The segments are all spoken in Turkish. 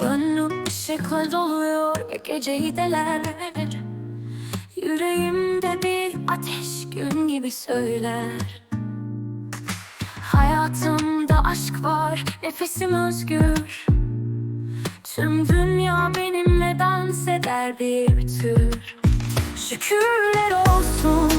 Gönlüm ışıkla doluyor ya geceyi deler. Yüreğimde bir ateş gün gibi söyler. Hayatımda aşk var, nefesim özgür. Tüm dünya benimle dans eder bir tür. Şükürler olsun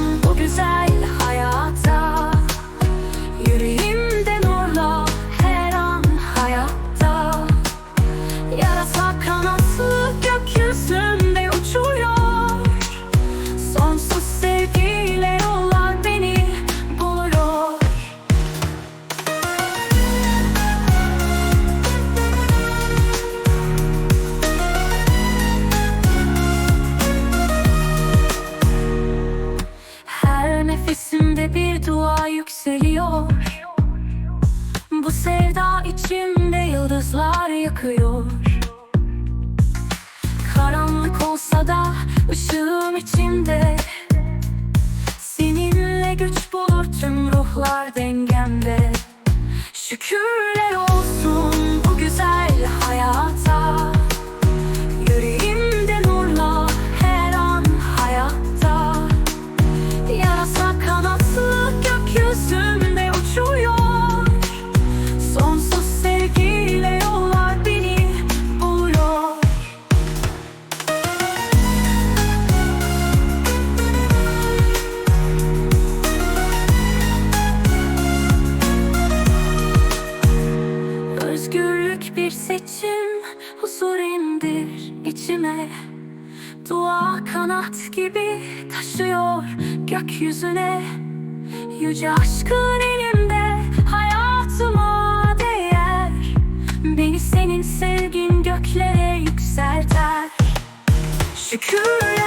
dua yükseliyor. Bu sevda içimde yıldızlar yakıyor. Karanlık olsa da ışığım içimde. Seninle güç bulur tüm ruhlar dengemde. Şükürler olsun Huzur indir içime. Dua kanat gibi taşıyor gökyüzüne. Yüce aşkın elimde hayatıma değer. Beni senin sevgin göklere yükselter. Şükür